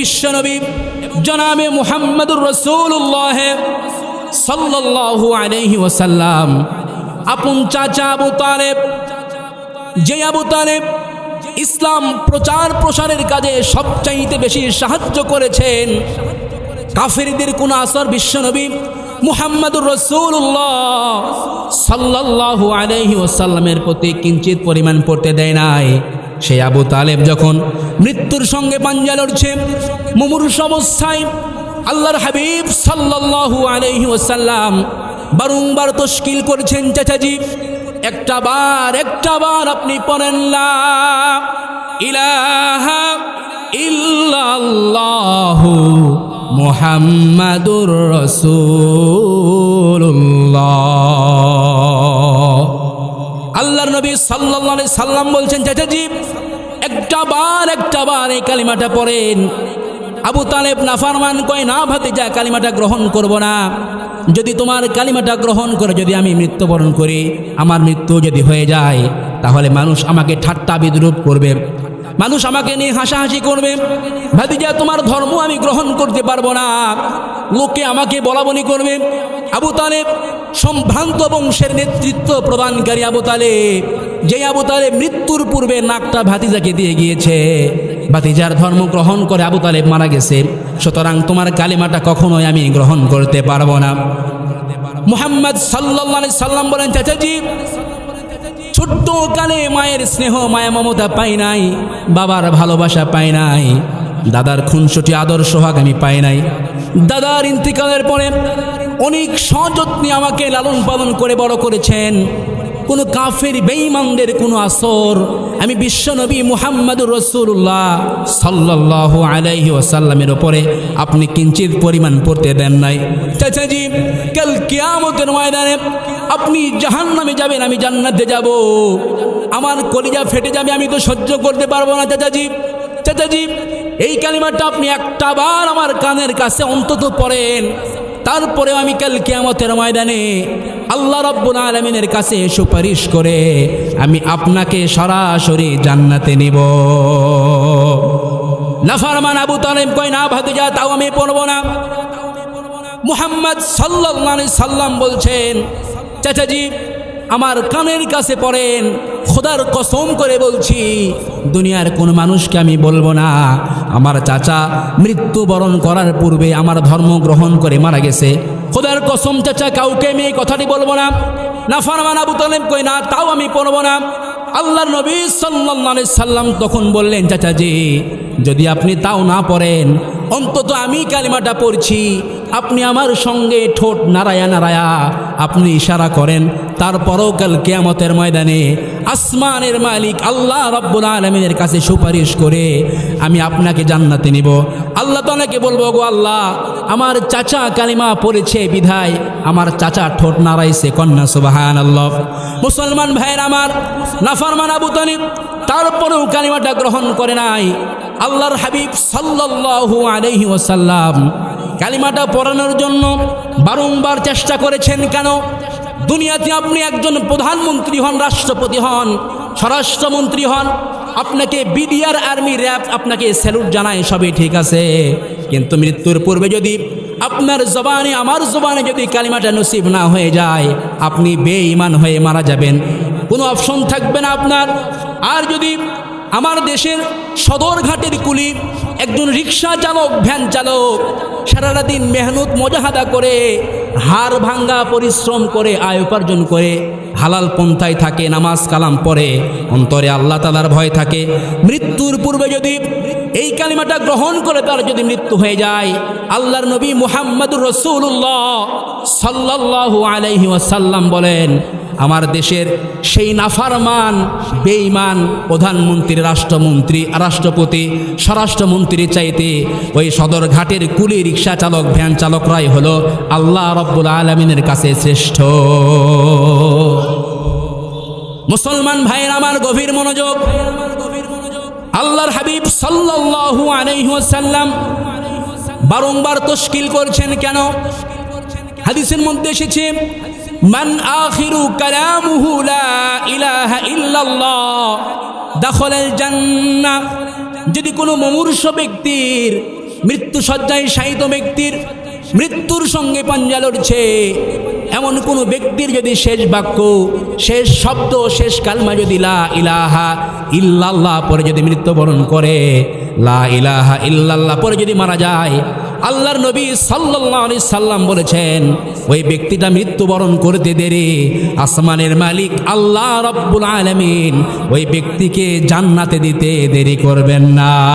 বিশ্বনবী জনাবে মুহাম্মদুর রসুল্লাহ সাল্লাল্লাহু আলাইহি ওয়াসাল্লাম। আপন চাচা আবু তালেব, যে আবু তালেব ইসলাম প্রচার প্রসারের কাজে সবচাইতে বেশি সাহায্য করেছেন, কাফেরদের কোন আসর বিশ্বনবী মুহাম্মদুর রসুল্লাহ সাল্লাল্লাহু আলাইহি ওয়াসাল্লামের প্রতি কিঞ্চিত পরিমাণ পড়তে দেয় নাই। সেই আবু তালেব যখন মৃত্যুর সঙ্গে পাঞ্জা লড়ছে, মুমূর্ষ অবস্থায় আল্লাহর হাবিব সাল্লাল্লাহু আলাইহি ওয়াসাল্লাম বারংবার তশকিল করছেন, চাচাজি, একটা বার একটা বার আপনি পড়েন, লা ইলাহা ইল্লাল্লাহু আল্লাহর নবী সাল্লাহ সাল্লাম বলছেন, চাচাজি, একটা বার একটা বার এই কালিমাটা পড়েন। আবু তালেব নাফারমান কয়, না ভাতে যা কালিমাটা গ্রহণ করব না। যদি তোমার কালিমাটা গ্রহণ করে যদি আমি মৃত্যুবরণ করি, আমার মৃত্যু যদি হয়ে যায়, তাহলে মানুষ আমাকে ঠাট্টা বিদ্রুপ করবে। মানুষ আমাকে নিয়ে হাসাহাসি করবে। ভাতিজা তোমার ধর্ম আমি গ্রহণ করতে পারব না। লোকে আমাকে বলা বলি করবে। আবু তালেব সম্ভ্রান্ত বংশের নেতৃত্ব প্রদানকারী আবু তালেব, যে আবু তালেব মৃত্যুর পূর্বে নাকটা ভাতিজাকে দিয়ে গিয়েছে। ভাতিজার ধর্ম গ্রহণ করে আবু তালেব মারা গেছে। সুতরাং তোমার কালিমাটা কখনোই আমি গ্রহণ করতে পারব না। মুহাম্মদ সাল্লাহ সাল্লাম বলেন, চাচাজি ছোট্ট কালে মায়ের স্নেহ মায়া মমতা পাই নাই, বাবার ভালোবাসা পাই নাই, দাদার খুনসুটি আদর্শ হাগ আমি পাই নাই। দাদার ইন্তিকালের পরে অনেক সযত্নে আমাকে লালন পালন করে বড় করেছেন। কোনো কাফের বেঈমানদের কোনো আসর আমি বিশ্বনবী মুহাম্মদুর রসুল্লাহ সাল্লাল্লাহু আলাইহি ওয়াসাল্লামের ওপরে আপনি কিঞ্চিত পরিমাণ পড়তে দেন নাই। চাচাজি, কাল কিয়ামতের ময়দানে আপনি জাহান্নামে যাবেন, আমি জান্নাতে যাব। আমার কলিজা ফেটে যাবে, আমি তো সহ্য করতে পারব না চাচাজি। চাচাজি, এই কালিমাটা আপনি একটা বার আমার কানের কাছে অন্তত পড়েন। তারপরেও আমি কাল কিয়ামতের ময়দানে আল্লাহ রব্বুল আলমিনের কাছে সুপারিশ করে আমি আপনাকে সরাসরি জান্নাতে নিব। নাফারমান আবু তালেম কয়, না ভাতিজা, তাও আমি পড়ব না। মুহাম্মদ সাল্লাহ সাল্লাম বলছেন, চাচাজি আমার কানের কাছে পড়েন, খোদার কসম করে বলছি, দুনিয়ার কোন মানুষকে আমি বলব না। আমার চাচা মৃত্যুবরণ করার পূর্বে আমার ধর্ম গ্রহণ করে মারা গেছে। খোদার কসম চাচা, কাউকে আমি এই কথাটি বলব না। না ফারমান আবু তালেব কই না, তাও আমি পড়ব না। আল্লাহর নবী সাল্লাহ সাল্লাম তখন বললেন, চাচাজি, যদি আপনি তাও না পড়েন অন্তত আমি কালিমাটা পড়ছি। আপনি আমার সঙ্গে ঠোঁট নারায়া নারায়া আপনি ইশারা করেন। তারপরও কাল কেয়ামতের ময়দানে আসমানের মালিক আল্লাহ রব্বুল আলমিনের কাছে সুপারিশ করে আমি আপনাকে জান্নাতে নিব। আল্লাহ তালাকে বলব গো আল্লাহ, আমার চাচা কালিমা পড়েছে বিধায়, আমার চাচা ঠোঁট নাড়াইছে কন্যা সুবাহান আল্লাহ মুসলমান ভাইয়ের আমার নাফারমান আবু তারপরেও কালিমাটা গ্রহণ করে নাই। আল্লাহর হাবিব সাল্লাল্লাহু আলাইহি ওয়াসাল্লাম কালিমাটা পড়ানোর জন্য বারংবার চেষ্টা করেছেন কেন? দুনিয়াতে আপনি একজন প্রধানমন্ত্রী হন, রাষ্ট্রপতি হন, স্বরাষ্ট্রমন্ত্রী হন, আপনাকে বিডিআর আর্মি র্যাব আপনাকে স্যালুট জানায়, সবই ঠিক আছে। কিন্তু মৃত্যুর পূর্বে যদি আপনার জবানে, আমার জবানে যদি কালিমাটা নসিব না হয়ে যায়, আপনি বেঈমান হয়ে মারা যাবেন। কোনো অপশন থাকবে না আপনার। আর যদি আমার দেশের সদরঘাটের কুলি একজন রিক্সা চালক, ভ্যান চালক সারাটা দিন মেহনত মজাহাদা করে, হাড় ভাঙ্গা পরিশ্রম করে, আয় উপার্জন করে, হালাল পন্থায় থাকে, নামাজ কালাম পড়ে, অন্তরে আল্লাহ তালার ভয় থাকে। মৃত্যুর পূর্বে যদি এই কালিমাটা গ্রহণ করে, তার যদি মৃত্যু হয়ে যায়, আল্লাহর নবী মুহাম্মদুর রসুল্লাহ সাল্লাল্লাহু আলাইহি ওয়াসাল্লাম বলেন আমার দেশের সেই নাফারমান, বেঈমান প্রধানমন্ত্রী, রাষ্ট্রমন্ত্রী, রাষ্ট্রপতি, স্বরাষ্ট্রমন্ত্রীর চাইতে ওই সদরঘাটের কুলি রিক্সা চালক, ভ্যান চালকরাই হলো আল্লাহ রব্বুল আলমিনের কাছে শ্রেষ্ঠ। মুসলমান ভাইয়ের আমার গভীর মনোযোগ, আল্লাহর হাবিব সাল্লাল্লাহু আলাইহি ওয়াসাল্লাম বারংবার তশকিল করছেন কেন? হাদিসের মধ্যে এসেছে মান আখিরু কালামুহু লা ইলাহা ইল্লাল্লাহ, দাখলাল জান্নাহ। যদি কোনো মমূর্ষ ব্যক্তির মৃত্যু সজ্জায় শায়িত ব্যক্তির মৃত্যুর সঙ্গে পাঞ্জা লড়ছে। এমন কোনো ব্যক্তির যদি শেষ বাক্য, শেষ শব্দ, শেষ কালমা যদি লা ইলাহা ইল্লাল্লাহ পরে যদি মৃত্যুবরণ করে, লা ইলাহা ইল্লাল্লাহ পরে যদি মারা যায়, আল্লাহর নবী সাল্লাল্লাহু আলাইহি সাল্লাম বলেছেন, ওই ব্যক্তিটা মৃত্যুবরণ করতে দেরি, আসমানের মালিক আল্লাহ রব্বুল আলামিন, ওই ব্যক্তিকে জান্নাতে দিতে দেরি করবেন না।